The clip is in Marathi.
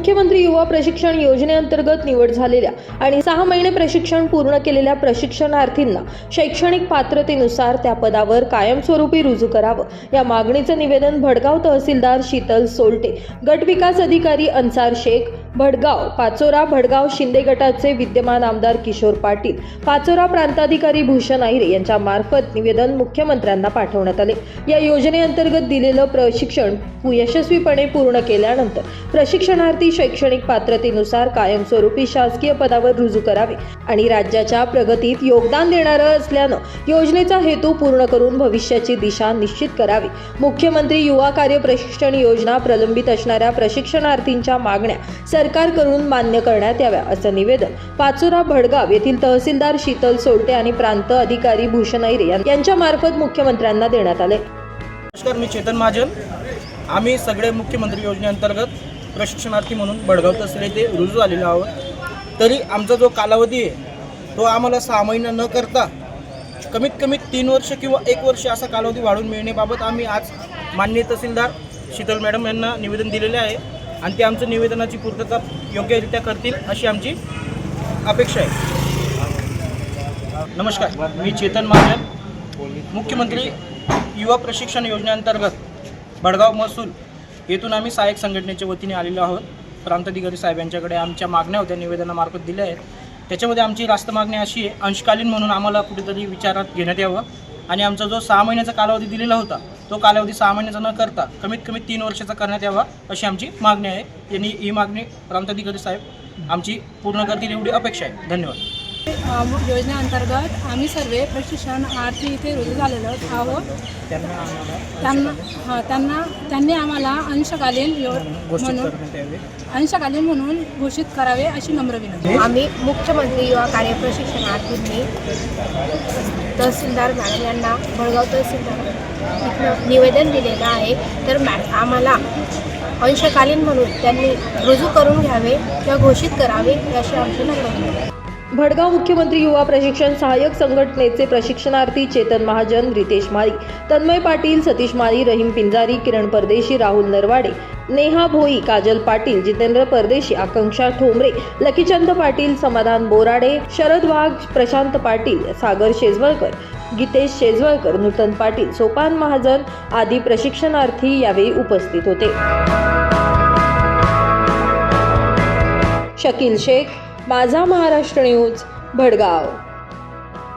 ¿Qué van. युवा प्रशिक्षण योजनेअंतर्गत निवड झालेल्या आणि सहा महिने प्रशिक्षण पूर्ण केलेल्या प्रशिक्षणार्थींना शैक्षणिक पात्रतेनुसार त्या पदावर कायमस्वरूपी रुजू करावं. या मागणीचं निवेदन भडगाव तहसीलदार शीतल सोलटे गट विकास अधिकारी अन्सार शेख भडगाव पाचोरा भडगाव शिंदे गटाचे विद्यमान आमदार किशोर पाटील पाचोरा प्रांताधिकारी भूषण आहिरे यांच्या मार्फत निवेदन मुख्यमंत्र्यांना पाठवण्यात आले. या योजनेअंतर्गत दिलेलं प्रशिक्षण यशस्वीपणे पूर्ण केल्यानंतर प्रशिक्षणार्थी शैक्षणिक पात्रतेनुसार कायमस्वरूपी शासकीय पदावर रुजू करावे आणि राज्याच्या प्रगतीत योगदान देणारं असल्यानं योजनेचा हेतू पूर्ण करून भविष्याची दिशा निश्चित करावी. मुख्यमंत्री युवा कार्य प्रशिक्षण योजना प्रलंबित असणाऱ्या प्रशिक्षणार्थींच्या मागण्या सरकारकडून मान्य करण्यात याव्या असं निवेदन पाचोरा भडगाव येथील तहसीलदार शीतल सोलटे आणि प्रांत अधिकारी भूषण ऐरे यांच्या मार्फत मुख्यमंत्र्यांना देण्यात आले नमस्कार मी चेतन महाजन. आम्ही सगळे मुख्यमंत्री योजनेअंतर्गत प्रशिक्षणार्थी म्हणून बडगाव तसरे ते रुजू झालेलो आहोत. तरी आमचा जो कालावधी आहे तो आम्हाला सहा महिना न करता कमीत कमी तीन वर्ष किंवा एक वर्ष असा कालावधी वाढवून मिळण्याबाबत आम्ही आज माननीय तहसीलदार शीतल मॅडम यांना निवेदन दिलेले आहे आणि ते आमचं निवेदनाची पूर्तता योग्यरित्या करतील अशी आमची अपेक्षा आहे. नमस्कार मी चेतन महाजन मुख्यमंत्री युवा प्रशिक्षण योजनेअंतर्गत बडगाव महसूल येथून आम्ही सहाय्यक संघटनेच्या वतीने आलेलो आहोत. प्रांताधिकारी साहेब यांच्याकडे आमच्या मागण्या होत्या निवेदनामार्फत दिल्या आहेत. त्याच्यामध्ये आमची रास्त मागणी अशी आहे अंशकालीन म्हणून आम्हाला कुठेतरी विचारात घेण्यात यावं. आणि आमचा जो सहा महिन्याचा कालावधी दिलेला होता तो कालावधी सहा महिन्याचा न करता कमीत कमी तीन वर्षाचा करण्यात यावा अशी आमची मागणी आहे. यांनी ही मागणी प्रांताधिकारी साहेब आमची पूर्ण करतील एवढी अपेक्षा आहे. धन्यवाद. योजनेअंतर्गत आम्ही सर्व प्रशिक्षणार्थी इथे रुजू झालेलो आहोत. त्यांना हां त्यांना त्यांनी आम्हाला अंशकालीन यो म्हणून अंशकालीन म्हणून घोषित करावे अशी नम्र विनंती आम्ही मुख्यमंत्री युवा कार्य प्रशिक्षणार्थींनी तहसीलदार मॅडम यांना बळगाव तहसीलदार निवेदन दिलेलं आहे. तर मॅ आम्हाला अंशकालीन म्हणून त्यांनी रुजू करून घ्यावे किंवा घोषित करावे अशी आमची नम्र विनंती. भडगाव मुख्यमंत्री युवा प्रशिक्षण सहाय्यक संघटनेचे प्रशिक्षणार्थी चेतन महाजन रितेश माळी तन्मय पाटील सतीश माळी रहीम पिंजारी किरण परदेशी राहुल नरवाडे नेहा भोई काजल पाटील जितेंद्र परदेशी आकांक्षा ठोंबरे लकीचंद पाटील समाधान बोराडे शरद वाघ प्रशांत पाटील सागर शेजवळकर गीतेश शेजवळकर नूतन पाटील सोपान महाजन आदी प्रशिक्षणार्थी यावेळी उपस्थित होते. शकील शेख माझा महाराष्ट्र न्यूज भडगाव.